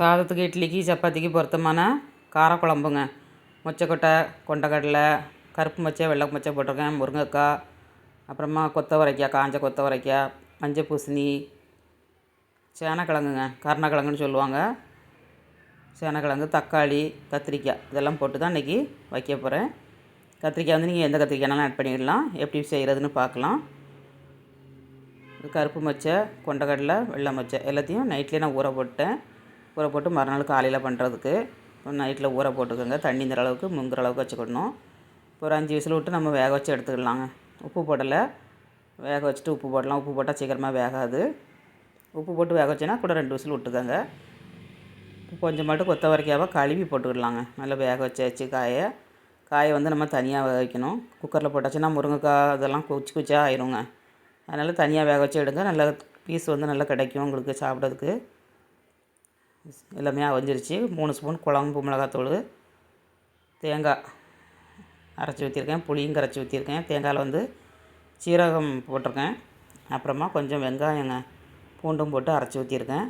சாதத்துக்கு இட்லிக்கு சப்பாத்திக்கு பொருத்தமான காரக்குழம்புங்க. மொச்சக்கொட்டை கொண்டக்கடலை கருப்பு மொச்சை வெள்ளை மொச்சை போட்டிருக்கேன் முருங்கைக்காய் அப்புறமா கொத்தவரைக்காய் காஞ்ச கொத்தவரைக்காய் மஞ்சள் பூசணி சேனக்கிழங்குங்க கருணக்கிழங்குன்னு சொல்லுவாங்க. சேனக்கிழங்கு தக்காளி கத்திரிக்காய் இதெல்லாம் போட்டு தான் இன்றைக்கி வைக்க போகிறேன் கத்திரிக்காய் வந்து நீங்கள் எந்த கத்திரிக்காய்னாலும் ஆட் பண்ணிடலாம் எப்படி செய்கிறதுன்னு பார்க்கலாம். கருப்பு மொச்சை கொண்டக்கடலை வெள்ளை மொச்சை எல்லாத்தையும் நைட்லேயே நான் ஊற போட்டேன். ஊற போட்டு மறுநாள் காலையில் பண்ணுறதுக்கு நைட்டில் ஊற போட்டுக்கோங்க. தண்ணி இந்த அளவுக்கு முங்குற அளவுக்கு வச்சுக்கணும். இப்போ ஒரு அஞ்சு விசில் விட்டு நம்ம வேக வச்சு எடுத்துக்கலாங்க. உப்பு போடலை. வேக வச்சுட்டு உப்பு போடலாம். உப்பு போட்டால் சீக்கிரமாக வேகாது. உப்பு போட்டு வேக வச்சேன்னா கூட ரெண்டு விசில் விட்டுக்கோங்க. கொஞ்சம் மட்டும் கொத்தவரைக்காவை கழுவி போட்டுக்கிடலாங்க நல்லா வேக வச்சாச்சு காயை. காயை வந்து நம்ம தனியாக வேக வைக்கணும். குக்கரில் போட்டாச்சுன்னா முருங்கைக்காய் இதெல்லாம் குச்சி குச்சியாக ஆயிருங்க. அதனால் தனியாக வேக வச்சு எடுங்க. நல்லா பீஸ் வந்து நல்லா கிடைக்கும் உங்களுக்கு சாப்பிட்றதுக்கு. எல்லாமே அவிஞ்சிருச்சு மூணு ஸ்பூன் குழம்பு மிளகாத்தூள் தேங்காய் அரைச்சி ஊற்றிருக்கேன் புளியும் கரைச்சி ஊற்றிருக்கேன் தேங்காயில் வந்து சீரகம் போட்டிருக்கேன். அப்புறமா கொஞ்சம் வெங்காயங்க பூண்டும் போட்டு அரைச்சி ஊற்றிருக்கேன்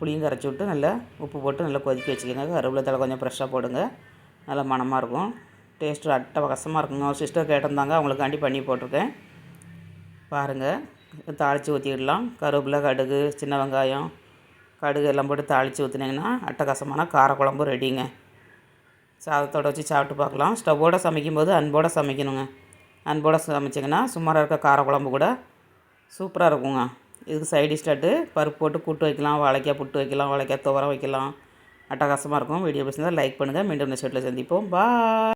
புளியும் கரைச்சி விட்டு நல்லா உப்பு போட்டு நல்லா கொதிக்க வச்சுக்கோங்க. கருவேப்பிலை தலை கொஞ்சம் ஃப்ரெஷ்ஷாக போடுங்க. நல்லா மணமாக இருக்கும். டேஸ்ட்டு அட்டை வசமாக இருக்குங்க சிஸ்டர் கேட்டிருந்தாங்க. அவங்களுக்காண்டி பண்ணி போட்டிருக்கேன். பாருங்கள் தாளித்து ஊற்றிடலாம் கருவேப்பிலை கடுகு சின்ன வெங்காயம் கடுகு எல்லாம் போட்டு தாளித்து ஊற்றுனீங்கன்னா அட்டகாசமான காரக்குழம்பு ரெடிங்க சாதத்தோடு வச்சு சாப்பிட்டு பார்க்கலாம். ஸ்டவ்வோடு சமைக்கும்போது அன்போடு சமைக்கணுங்க. அன்போடு சமைச்சிங்கன்னா சுமாராக இருக்க காரக்குழம்பு கூட சூப்பராக இருக்குங்க. இதுக்கு சைடு டிஷ்டாட்டு பருப்பு போட்டு கூட்டு வைக்கலாம் வாழைக்காய் புட்டு வைக்கலாம் வாழைக்காய் துவரம் வைக்கலாம். அட்டகாசமாக இருக்கும். வீடியோ பிடிச்சிருந்தால் லைக் பண்ணுங்கள் மீண்டும் நெக்ஸ்ட் வீட்டில் சந்திப்போம். பாய்